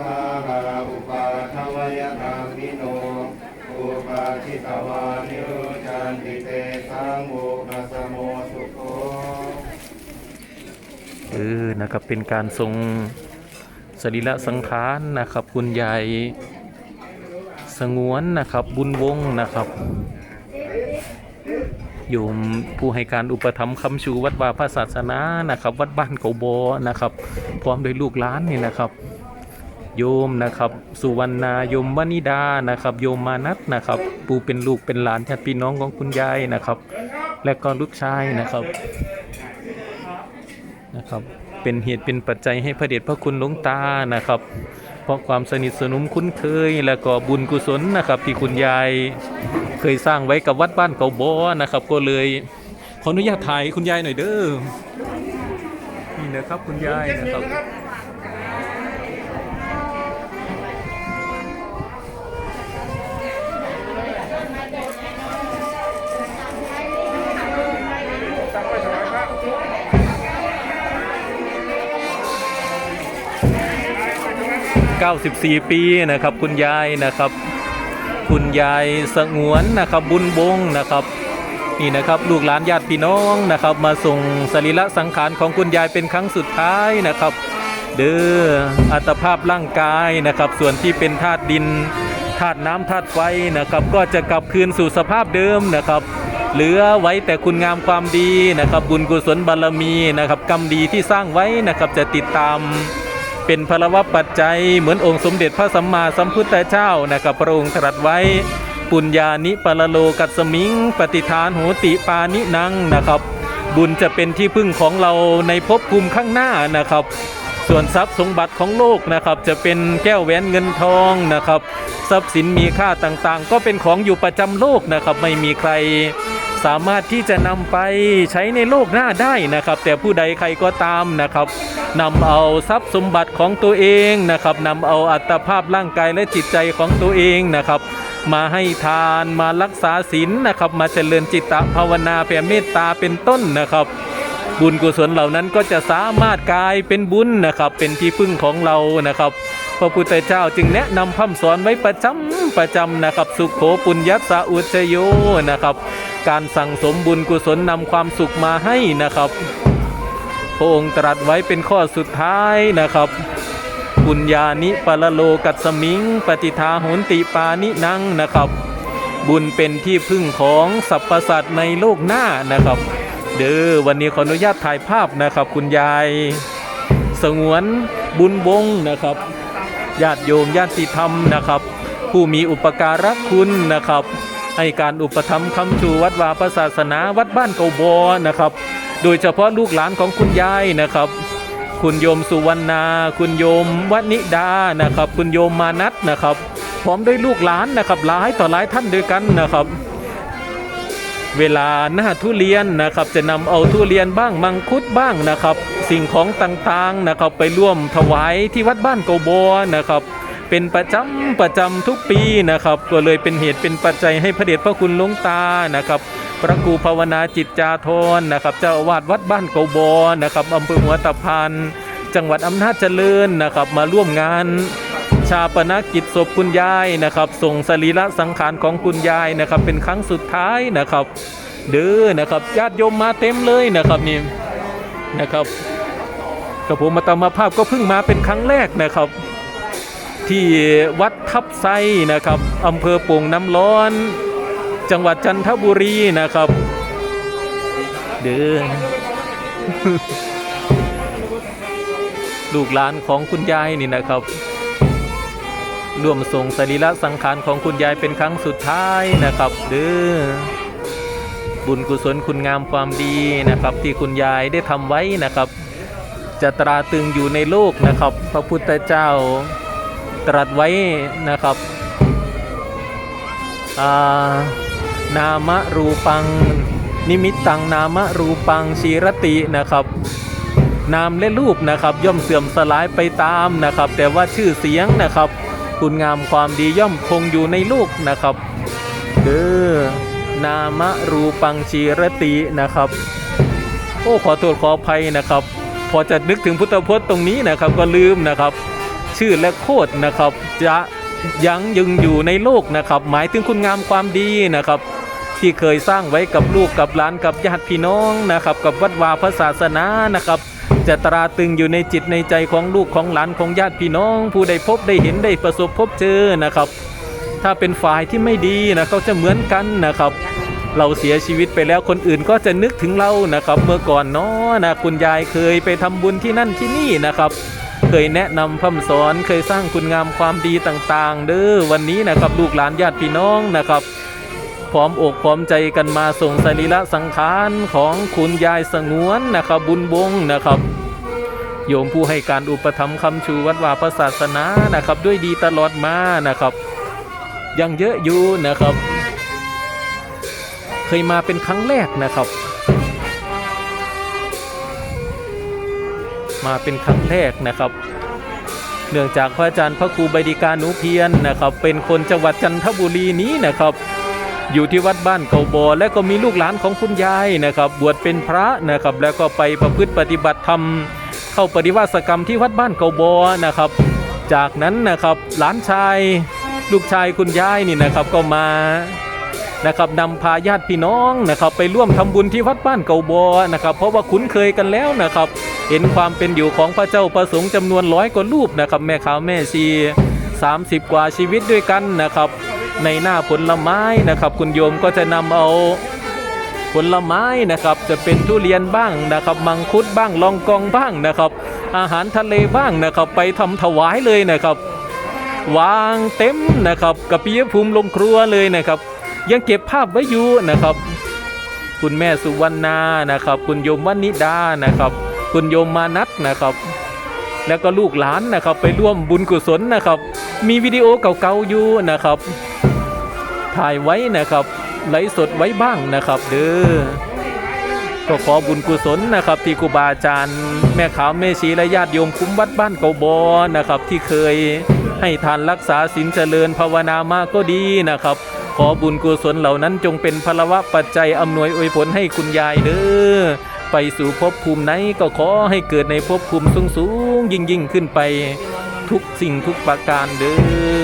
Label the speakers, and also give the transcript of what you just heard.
Speaker 1: คาราอุปาทวยธรรมิโน อุปาชิตวานิโรจันติเตสังโมนัสโมสุโค
Speaker 2: เออนะครับเป็นการทรงสรีระสังขารนะครับ คุณยายสงวนนะครับบุญวงนะครับโยมผู้ให้การอุปถัมภ์คำชูวัดวาพระศาสนานะครับ วัดบ้านเขาโบนะครับ พร้อมด้วยลูกหลานนี่นะครับ โยมนะครับ สุวรรณาโยมวนิดานะครับ โยมมานัทนะครับปู่เป็นลูกเป็นหลานญาติพี่น้องของคุณยายนะครับ และก็ลูกชายนะครับนะครับ เป็นเหตุเป็นปัจจัยให้พระเดชพระคุณหลวงตานะครับ เพราะความสนิทสนมคุ้นเคย และก็บุญกุศลนะครับ ที่คุณยายเคยสร้างไว้กับวัดบ้านเกาบอนะครับ ก็เลยขออนุญาตถ่ายคุณยายหน่อยเด้อนี่นะครับคุณยายนะครับ 94 ปีนะครับ คุณยายนะครับ คุณยายสงวนนะครับบุญบงนะครับนี่นะครับลูกหลานญาติพี่น้องนะครับ มาส่งสรีระสังขารของคุณยายเป็นครั้งสุดท้ายนะครับ เด้ออัตภาพร่างกายนะครับ ส่วนที่เป็นธาตุดินธาตุน้ำธาตุไฟนะครับ ก็จะกลับคืนสู่สภาพเดิมนะครับ เหลือไว้แต่คุณงามความดีนะครับ บุญกุศลบารมีนะครับ กรรมดีที่สร้างไว้นะครับจะติดตาม เป็นพลวัปัจจัยเหมือนองค์สมเด็จพระสัมมาสัมพุทธเจ้านะครับพระองค์ตรัสไว้ ปุญญานิปรโลกัสมิง ปฏิทานโหติปานินังนะครับ บุญจะเป็นที่พึ่งของเราในภพภูมิข้างหน้านะครับ ส่วนทรัพย์สมบัติของโลกนะครับ จะเป็นแก้วแหวนเงินทองนะครับ ทรัพย์สินมีค่าต่างๆ ก็เป็นของอยู่ประจำโลกนะครับ ไม่มีใคร สามารถที่จะนำไปใช้ในโลกหน้าได้นะครับ แต่ผู้ใดใครก็ตามนะครับนำเอาทรัพย์สมบัติของตัวเองนะครับนำเอาอัตภาพร่างกายและจิตใจของตัวเองนะครับ มาให้ทานมารักษาศีลนะครับ มาเจริญจิตตภาวนาแผ่เมตตาเป็นต้นนะครับ บุญกุศลเหล่านั้นก็จะสามารถกลายเป็นบุญนะครับ เป็นที่พึ่งของเรานะครับ พระพุทธเจ้าจึงแนะนำคำสอนไว้ประจำประจำนะครับ สุขโขปุญญัสสะอุจโยนะครับ การสั่งสมบุญกุศลนำความสุขมาให้นะครับพระองค์ตรัสไว้เป็นข้อสุดท้ายนะครับปุญญานิปรโลกัสสมิง ปฏิทาโหนติปานินังนะครับ บุญเป็นที่พึ่งของสรรพสัตว์ในโลกหน้านะครับ เด้อวันนี้ขออนุญาตถ่ายภาพนะครับ คุณยาย สงวนบุญวงนะครับ ญาติโยมญาติธรรมนะครับ ผู้มีอุปการะคุณนะครับ ให้การอุปถัมภ์คำชูวัดวาพระศาสนาวัดบ้านเกาบอนะครับ โดยเฉพาะลูกหลานของคุณยายนะครับ คุณโยมสุวรรณา คุณโยมวนิดานะครับ คุณโยมมานัทนะครับ พร้อมด้วยลูกหลานนะครับหลายต่อหลายท่านด้วยกันนะครับ เวลาหน้าทุเรียนนะครับ จะนำเอาทุเรียนบ้างมังคุดบ้างนะครับ สิ่งของต่างๆนะครับไปร่วมถวายที่วัดบ้านโกโบนะครับ เป็นประจำประจำทุกปีนะครับ ก็เลยเป็นเหตุเป็นปัจจัยให้พระเดชพระคุณหลวงตานะครับพระครูภาวนาจิตจาธรนะครับ เจ้าอาวาสวัดบ้านโกโบนะครับอำเภอหัวตะพานจังหวัดอำนาจเจริญนะครับ มาร่วมงาน ชาปนกิจศพคุณยายนะครับส่งสรีระสังขารของคุณยายนะครับ เป็นครั้งสุดท้ายนะครับ เด้อนะครับญาติโยมมาเต็มเลยนะครับนี่นะครับกับผมมาตามมาภาพก็เพิ่งมาเป็นครั้งแรกนะครับ ที่วัดทับไซนะครับอำเภอโป่งน้ำร้อน จังหวัดจันทบุรีนะครับ เด้อลูกหลานของคุณยายนี่นะครับ ร่วมส่งสรีระสังขารของคุณยายเป็นครั้งสุดท้ายนะครับเด้อบุญกุศลคุณงามความดีนะครับ ที่คุณยายได้ทำไว้นะครับ จะตราตรึงอยู่ในโลกนะครับ พระพุทธเจ้าตรัสไว้นะครับานามรูปัง นิมิตตังนามรูปังชีรตินะครับ นามและรูปนะครับ ย่อมเสื่อมสลายไปตามนะครับ แต่ว่าชื่อเสียงนะครับ คุณงามความดีย่อมคงอยู่ในโลกนะครับเด้อนามรูปังชีรตินะครับ โอ้ขอโทษขออภัยนะครับ พอจะนึกถึงพุทธพจน์ตรงนี้นะครับก็ลืมนะครับ ชื่อและโคตรนะครับ จะยังยึงอยู่ในโลกนะครับ หมายถึงคุณงามความดีนะครับ ที่เคยสร้างไว้กับลูกกับหลานกับญาติพี่น้องนะครับ กับวัดวาพระศาสนานะครับ จะตราตรึงอยู่ในจิตในใจของลูกของหลานของญาติพี่น้อง ผู้ใดพบได้เห็นได้ประสบพบเจอนะครับ ถ้าเป็นฝ่ายที่ไม่ดีนะเขาจะเหมือนกันนะครับ เราเสียชีวิตไปแล้วคนอื่นก็จะนึกถึงเรานะครับ เมื่อก่อนเนาะนะคุณยายเคยไปทำบุญที่นั่นที่นี่นะครับ เคยแนะนำพร่ำสอนเคยสร้างคุณงามความดีต่างๆ เด้อวันนี้นะครับลูกหลานญาติพี่น้องนะครับ พร้อมอกพร้อมใจกันมาส่งสรีระสังขารของคุณยายสงวนนะครับบุญบงนะครับโยมผู้ให้การอุปถัมภ์คำชูวัดวาพระศาสนานะครับ ด้วยดีตลอดมานะครับ ยังเยอะอยู่นะครับ เคยมาเป็นครั้งแรกนะครับ มาเป็นครั้งแรกนะครับ เนื่องจากพระอาจารย์พระครูใบดิกาหนูเพียรนะครับ เป็นคนจังหวัดจันทบุรีนี้นะครับ อยู่ที่วัดบ้านเกาบอและก็มีลูกหลานของคุณยายนะครับบวชเป็นพระนะครับแล้วก็ไปประพฤติปฏิบัติธรรม เข้าปฏิวัติกรรมที่วัดบ้านเกาบอนะครับ จากนั้นนะครับหลานชาย ลูกชายคุณยายนี่นะครับก็มานะครับนำพาญาติพี่น้องนะครับ ไปร่วมทำบุญที่วัดบ้านเกาบอนะครับ เพราะว่าคุ้นเคยกันแล้วนะครับ เห็นความเป็นอยู่ของพระเจ้าประสงค์จำนวนร้อยกว่ารูปนะครับ แม่ขาวแม่ชี30 กว่าชีวิตด้วยกันนะครับ ในหน้าผลไม้นะครับ คุณโยมก็จะนำเอาผลไม้นะครับ จะเป็นทุเรียนบ้างนะครับ มังคุดบ้างลองกองบ้างนะครับ อาหารทะเลบ้างนะครับ ไปทำถวายเลยนะครับ วางเต็มนะครับกับปิยภูมิลงครัวเลยนะครับ ยังเก็บภาพไว้อยู่นะครับ คุณแม่สุวรรณานะครับ คุณโยมวนิดานะครับ คุณโยมมานัทนะครับแล้วก็ลูกหลานนะครับไปร่วมบุญกุศลนะครับ มีวิดีโอเก่าๆอยู่นะครับ ถ่ายไว้นะครับไลฟ์สดไว้บ้างนะครับเด้อก็ขอบุญกุศลนะครับที่ครูบาอาจารย์ แม่ขาวแม่ชีและญาติโยมคุ้มวัดบ้านเกาบอนะครับ ที่เคยให้ทานรักษาศีลเจริญภาวนามาก็ดีนะครับ ขอบุญกุศลเหล่านั้นจงเป็นพลวะปัจจัยอำนวยอวยผลให้คุณยายเด้อไปสู่ภพภูมิไหนก็ขอให้เกิดในภพภูมิสูงสูงยิ่งยิ่งขึ้นไปทุกสิ่งทุกประการเด้อ